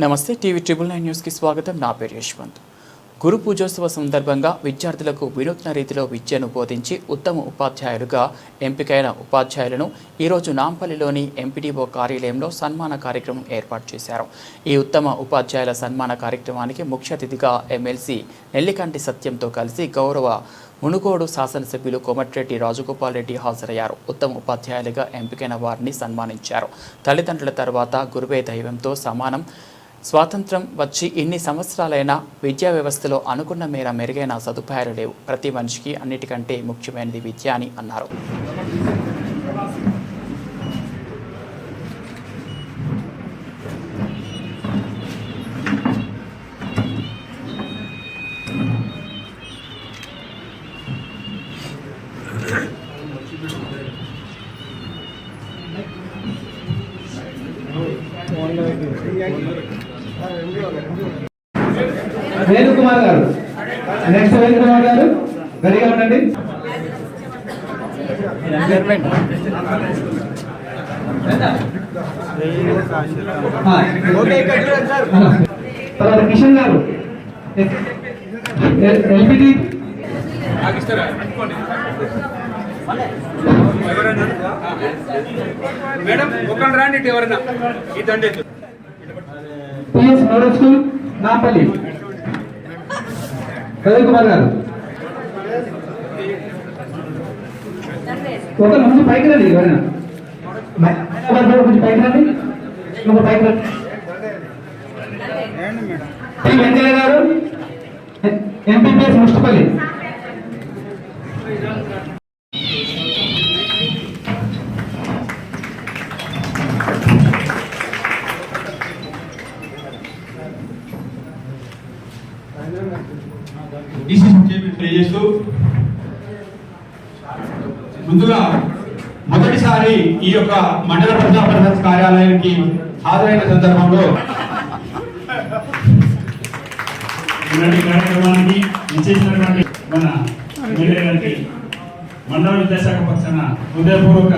నమస్తే TV triple nine న్యూస్కి స్వాగతం. నా పేరు యశ్వంత్. గురు పూజోత్సవ సందర్భంగా విద్యార్థులకు వినూత్న రీతిలో విద్యను బోధించి ఉత్తమ ఉపాధ్యాయులుగా ఎంపికైన ఉపాధ్యాయులను ఈరోజు నాంపల్లిలోని ఎంపీడీఓ కార్యాలయంలో సన్మాన కార్యక్రమం ఏర్పాటు చేశారు. ఈ ఉత్తమ ఉపాధ్యాయుల సన్మాన కార్యక్రమానికి ముఖ్య అతిథిగా ఎమ్మెల్సీ నెల్లికంటి సత్యంతో కలిసి గౌరవ మునుగోడు శాసనసభ్యులు కోమటిరెడ్డి రాజగోపాల్ రెడ్డి హాజరయ్యారు. ఉత్తమ ఉపాధ్యాయులుగా ఎంపికైన వారిని సన్మానించారు. తల్లిదండ్రుల తర్వాత గురువే దైవంతో సమానం స్వాతంత్రం వచ్చి ఇన్ని సంవత్సరాలైనా విద్యా వ్యవస్థలో అనుకున్న మేర మెరుగైన సదుపాయాలు లేవు. ప్రతి మనిషికి అన్నిటికంటే ముఖ్యమైనది విద్య అని అన్నారు. వేణుకుమార్ గారు. నెక్స్ట్ వేణుకుమార్ గారు. రెడీగా ఉండండి తర్వాత కిషన్ గారు. ఎల్పిటి మేడం ఒకళ్ళు రాండి ఎవరన్నా? ఈ దండ PS model school Nampally. Ravi Kumar garu. ఒక ముందు పైకి రండి ఎవరైనా. కొంచెం పైకి రండి. ఒక పైకి రండి. పి వెంకయ్య గారు ఎంపీపీఎస్ ముష్టపల్లి. ముందుగా మొదటిసారి ఈ యొక్క మండల ప్రజా పరిషత్ కార్యాలయానికి హాజరైన సందర్భంలో కార్యక్రమానికి ఇచ్చేసినటువంటి మన ఎమ్మెల్యే గారికి మండల విద్యాశాఖ పక్షాన హృదయపూర్వక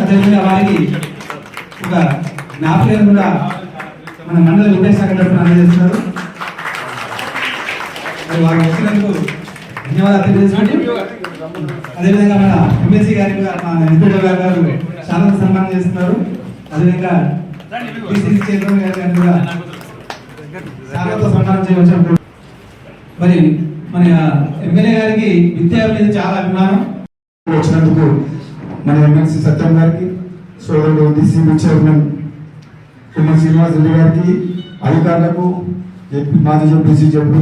అదేవిధంగా వారికి ఒక జ్ఞాపకం కూడా మన మండల విద్యాశాఖ తరఫున అందజేస్తున్నారు. మరి వారికి వచ్చినందుకు ధన్యవాదాలు తెలియజేసుకోండి అదేవిధంగా మన ఎంఎస్సీ గారి కూడా మన గారు చాలా సన్మానం చేస్తున్నారు. అదేవిధంగా DCC చైర్మన్ గారు గారిని కూడా శాలతో సన్మానం చేయవచ్చు మరి మన ఎమ్మెల్యే గారికి విద్య మీద చాలా అభిమానం. వచ్చినందుకు మన ఎమ్మెల్సీ సత్యం గారికి సోదరుడు డిసిబి చైర్మన్ కుమార్ శ్రీనివాస్ రెడ్డి గారికి అధికారులకు మాజీ జడ్పీసీ చెప్పి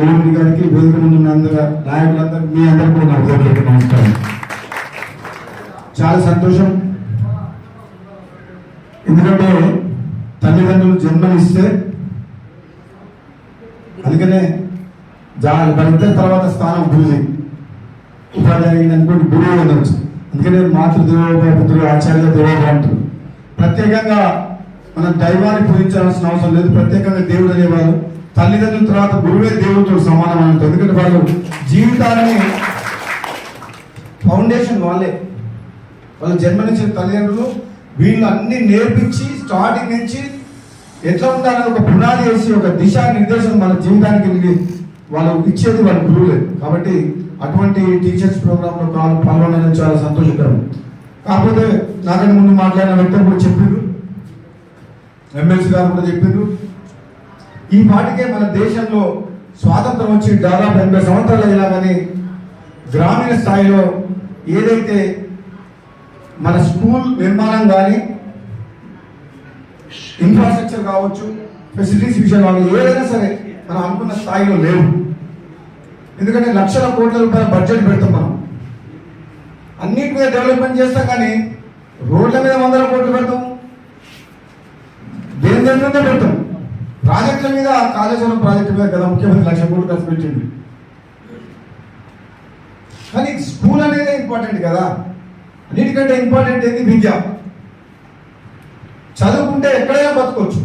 ఏడుమూడి గారికి వేదిక ముందు నాయకులందరూ మీ అందరికీ కూడా నమస్కారం. చాలా సంతోషం. ఎందుకంటే తల్లిదండ్రులు జన్మనిస్తే అందుకనే జా పడితే తర్వాత స్థానం గురుది. ఉపాధ్యాయులు అనుకోండి గురువు ఉండొచ్చు అందుకనే మాతృ దేవోభవ ఆచార్య దేవోభా అంటారు. ప్రత్యేకంగా మనం దైవాన్ని పూజించాల్సిన అవసరం లేదు. ప్రత్యేకంగా దేవుడు అనేవారు తల్లిదండ్రుల తర్వాత గురువే దేవుడితో సమానం అంటారు. ఎందుకంటే వాళ్ళు జీవితాన్ని ఫౌండేషన్ వాళ్ళే. వాళ్ళు జన్మనిచ్చిన తల్లిదండ్రులు వీళ్ళు అన్ని నేర్పించి స్టార్టింగ్ నుంచి ఎట్లా ఉండాలని ఒక పునాది వేసి ఒక దిశా నిర్దేశం మన జీవితానికి వాళ్ళు ఇచ్చేది వాళ్ళ గురువులే కాబట్టి అటువంటి టీచర్స్ ప్రోగ్రామ్లో పాల్గొనడం చాలా సంతోషకరం. కాకపోతే నాకంటే ముందు మాట్లాడిన వ్యక్తులు కూడా చెప్పిండ్రు ఎమ్మెల్సీ గారు కూడా చెప్పిండ్రు ఈ పాటికే మన దేశంలో స్వాతంత్రం వచ్చి దాదాపు ఎనభై సంవత్సరాలు అయినా కానీ గ్రామీణ స్థాయిలో ఏదైతే మన స్కూల్ నిర్మాణం కానీ ఇన్ఫ్రాస్ట్రక్చర్ కావచ్చు ఫెసిలిటీస్ విషయం కావచ్చు ఏదైనా సరే మనం అనుకున్న స్థాయిలో లేవు. ఎందుకంటే లక్షల కోట్ల రూపాయల బడ్జెట్ పెడతాం మనం. అన్నిటి మీద డెవలప్మెంట్ చేస్తాం కానీ రోడ్ల మీద వందల కోట్లు పెడతాం. దేని దేని పెడతాం? ప్రాజెక్టుల మీద కాళేశ్వరం ప్రాజెక్టు మీద కదా ముఖ్యమంత్రి లక్ష కోట్లు ఖర్చు పెట్టింది కానీ స్కూల్ అనేది ఇంపార్టెంట్ కదా. అన్నిటికంటే ఇంపార్టెంట్ ఏంది విద్య. చదువుకుంటే ఎక్కడైనా బతుకోవచ్చు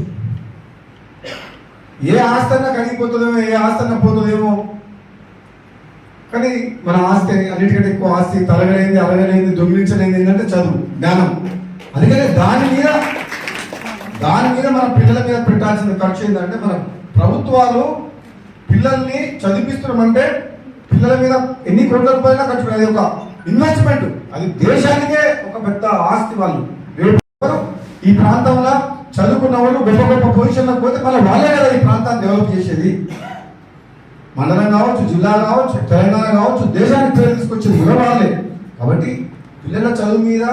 ఏ ఆస్తన్నా కరిగిపోతుందేమో ఏ ఆస్తన్నా పోతుందేమో కానీ మన ఆస్తి అన్నిటికంటే ఎక్కువ ఆస్తి తరగలేంది అరగలేంది దొంగిలించలేంది ఏంటంటే చదువు జ్ఞానం. అందుకనే దాని మీద దాని మీద మన పిల్లల మీద పెట్టాల్సిన ఖర్చు ఏంటంటే మన ప్రభుత్వాలు పిల్లల్ని చదివిస్తున్నామంటే పిల్లల మీద ఎన్ని కోట్ల రూపాయల ఖర్చు అది ఒక ఇన్వెస్ట్మెంట్ అది దేశానికే ఒక పెద్ద ఆస్తి వాళ్ళు. ఈ ప్రాంతంలో చదువుకున్న వాళ్ళు గొప్ప గొప్ప పొజిషన్లకు పోతే మళ్ళీ వాళ్ళే కదా ఈ ప్రాంతాన్ని డెవలప్ చేసేది. మండలం కావచ్చు జిల్లా కావచ్చు తెలంగాణ కావచ్చు దేశానికి పేరు తీసుకొచ్చేది కూడా కాబట్టి పిల్లల చదువు మీద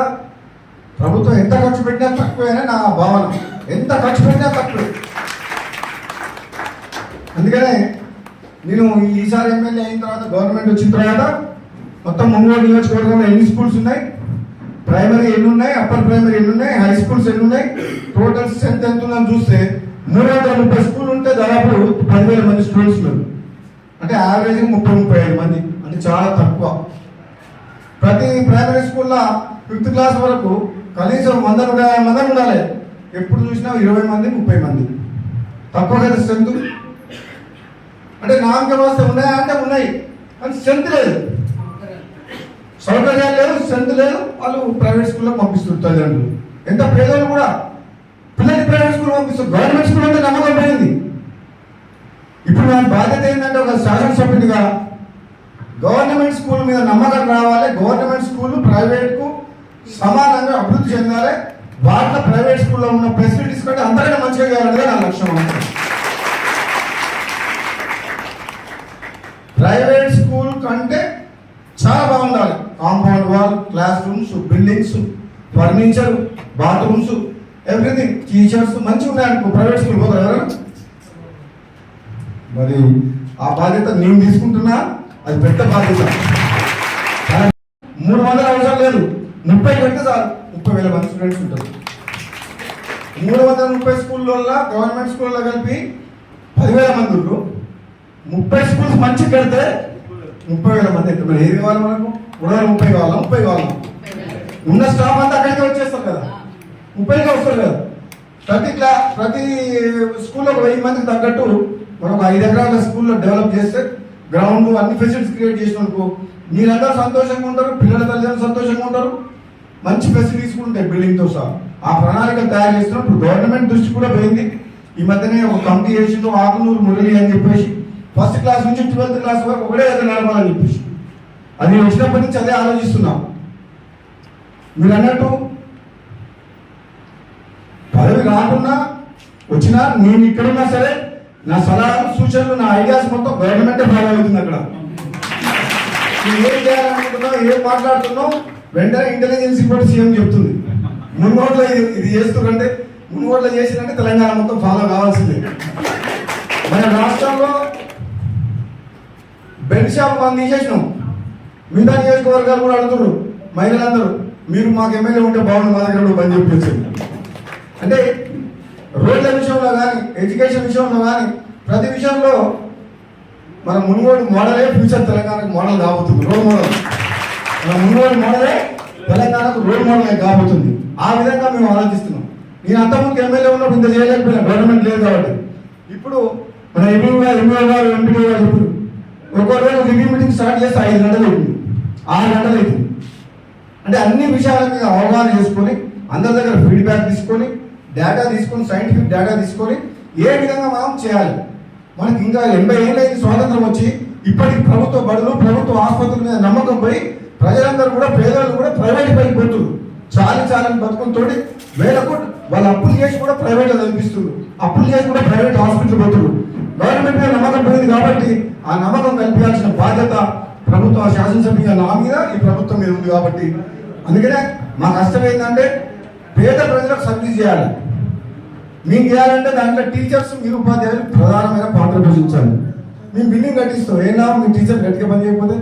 ప్రభుత్వం ఎంత ఖర్చు పెట్టినా తక్కువేనే నా భావన. ఎంత ఖర్చు పెట్టినా తక్కువే. అందుకనే నేను ఈసారి ఎమ్మెల్యే అయిన తర్వాత గవర్నమెంట్ వచ్చిన తర్వాత మొత్తం ముంగోడు నియోజకవర్గంలో ఎన్ని స్కూల్స్ ఉన్నాయి? ప్రైమరీ ఎన్ని ఉన్నాయి? అప్పర్ ప్రైమరీ ఎన్ని ఉన్నాయి? హై స్కూల్స్ ఎన్ని ఉన్నాయి? టోటల్ స్ట్రెంత్ ఎంత ఉందని చూస్తే మూడు వందల ముప్పై స్కూల్ ఉంటే దాదాపు పదివేల మంది స్టూడెంట్స్ ఉన్నారు. అంటే యావరేజ్గా ముప్పై ముప్పై ఐదు మంది. అంటే చాలా తక్కువ. ప్రతి ప్రైమరీ స్కూల్లో ఫిఫ్త్ క్లాస్ వరకు కనీసం వంద నూట మంది ఉండాలి. ఎప్పుడు చూసినా ఇరవై మంది ముప్పై మంది. తక్కువ కదా స్ట్రెంత్ అంటే నామక వ్యవస్థ ఉన్నాయా? అంటే ఉన్నాయి. కానీ స్ట్రెంత్ లేదు. సౌకర్యాలు లేదు స్ట్రెంత్ లేదు. వాళ్ళు ప్రైవేట్ స్కూల్లో పంపిస్తారు తల్లిదండ్రులు. ఎంత పేదలు కూడా పిల్లల్ని ప్రైవేట్ స్కూల్ పంపిస్తారు. గవర్నమెంట్ స్కూల్ అంటే నమ్మకం పోయింది. ఇప్పుడు నా బాధ్యత ఏంటంటే ఒక శాసనసభ్యునిగా గవర్నమెంట్ స్కూల్ మీద నమ్మకం రావాలి. గవర్నమెంట్ స్కూల్ ప్రైవేట్కు సమానంగా అభివృద్ధి చెందాలి. వాటిలో ప్రైవేట్ స్కూల్లో ఉన్న ఫెసిలిటీస్ కంటే అంతకంటే మంచిగా చేయాలనేది నా లక్ష్యం. ప్రైవేట్ స్కూల్ కంటే చాలా బాగుండాలి. Compound wall class rooms buildings furniture bathrooms everything teachers మంచిగా ఉన్నాయనుకో ప్రైవేట్ స్కూల్ పోతారు మరి ఆ బాధ్యత నేను తీసుకుంటున్నా అది పెద్ద బాధ్యత. మూడు వందల అవసరం లేదు ముప్పై పెడితే చాలు. ముప్పై వేల మంది స్టూడెంట్స్ ఉంటారు. మూడు వందల ముప్పై స్కూల్లో గవర్నమెంట్ స్కూల్లో కలిపి పదివేల మంది ఉండు ముప్పై స్కూల్స్ మంచి కడితే ముప్పై వేల మంది అయితే. మరి ఏది కావాలి మనకు? రెండు ముప్పై కావాలా? ముప్పై కావాలా? ఉన్న స్టాఫ్ అంతా అక్కడికి వచ్చేస్తారు కదా. ముప్పైకి వస్తారు కదా. ప్రతి క్లా ప్రతి స్కూల్లో ఒక వెయ్యి మందికి తగ్గట్టు మనం ఒక ఐదు ఎకరాల స్కూల్లో డెవలప్ చేస్తే గ్రౌండ్ అన్ని ఫెసిలిటీస్ క్రియేట్ చేసినందుకు మీరందరూ సంతోషంగా ఉంటారు పిల్లల తల్లిదండ్రులు సంతోషంగా ఉంటారు. మంచి ఫెసిలిటీస్ కూడా ఉంటాయి బిల్డింగ్తో సహా. ఆ ప్రణాళిక తయారు చేస్తున్నప్పుడు గవర్నమెంట్ దృష్టి కూడా పోయింది. ఈ మధ్యనే ఒక కమిటీ చేసిండు ఆకునూరు మురళి అని చెప్పేసి ఫస్ట్ క్లాస్ నుంచి ట్వెల్త్ క్లాస్ వరకు ఒకటే అది నడపాలని చెప్పేసి. అది వచ్చినప్పటి నుంచి అదే ఆలోచిస్తున్నాం. మీరు అన్నట్టు పదవి రాకుండా వచ్చినా నేను ఇక్కడున్నా సరే నా సలహాలు సూచనలు నా ఐడియాస్ మొత్తం గవర్నమెంటే అవుతుంది అక్కడ. నువ్వు ఏం చేయాలనుకుంటున్నావు ఏం మాట్లాడుతున్నావు వెంటనే ఇంటెలిజెన్స్ రిపోర్ట్ సీఎం చెప్తుంది. మున్గోట్లో ఇది ఇది చేస్తుందంటే మున్గోట్లో చేసిందంటే తెలంగాణ మొత్తం ఫాలో కావాల్సిందే. మన రాష్ట్రంలో బెడ్ షాప్ మనం తీసేసినాం మిగతా నియోజకవర్గాలు కూడా అడుగుతున్నారు మహిళలందరూ మీరు మాకు ఎమ్మెల్యే ఉంటే బాగుండు మా దగ్గర కూడా బంద్ చెప్పేసి అంటే రోడ్ల విషయంలో కానీ ఎడ్యుకేషన్ విషయంలో కానీ ప్రతి విషయంలో మన మున్గోడు మోడలే ఫ్యూచర్ తెలంగాణకు మోడల్ కాబోతుంది రోల్ మోడల్ మన మున్గోడు మోడలే తెలంగాణకు రోల్ మోడల్ కాబోతుంది. ఆ విధంగా మేము ఆలోచిస్తున్నాం. నేను అంతకుముందు ఎమ్మెల్యే ఉన్నప్పుడు ఇంత చేయలేకపోయినా గవర్నమెంట్ లేదు కాబట్టి. ఇప్పుడు మన ఎంఈఓ గారు ఎంఈఓ గారు ఎంపీ గారు ఇప్పుడు ఒక్కో రివ్యూ మీటింగ్ స్టార్ట్ చేస్తే ఐదు గంటలు అవుతుంది ఆరు గంటలు అవుతుంది అంటే అన్ని విషయాల మీద అవగాహన చేసుకొని అందరి దగ్గర ఫీడ్బ్యాక్ తీసుకొని డేటా తీసుకొని సైంటిఫిక్ డేటా తీసుకొని ఏ విధంగా మనం చేయాలి? మనకి ఇంకా ఎనభై ఏళ్ళైంది స్వాతంత్రం వచ్చి ఇప్పటికి ప్రభుత్వ బడులు ప్రభుత్వ ఆసుపత్రుల మీద నమ్మకం పోయి ప్రజలందరూ కూడా పేదలు కూడా ప్రైవేట్ పైకి పోతున్నారు చాలి చాలని బతుకులతో వేల కోట్లు వాళ్ళు అప్పులు చేసి కూడా ప్రైవేట్ కనిపిస్తున్నారు అప్పులు చేసి కూడా ప్రైవేట్ హాస్పిటల్ పోతున్నారు గవర్నమెంట్ మీద నమ్మకం పోయింది కాబట్టి ఆ నమ్మకం కల్పించాల్సిన బాధ్యత ప్రభుత్వ శాసనసభ్యుగా నా మీద ఈ ప్రభుత్వం మీద ఉంది కాబట్టి. అందుకనే మా కష్టం ఏంటంటే పేద ప్రజలకు సర్వీస్ చేయాలి. మీకు చేయాలంటే దాంట్లో టీచర్స్ మీరు ఉపాధ్యాయులు ప్రధానమైన పాత్ర పోషించాలి. మీ బిల్డింగ్ కట్టిస్తాం. ఏనా మీ టీచర్ గట్టిగా పని చేయకపోతే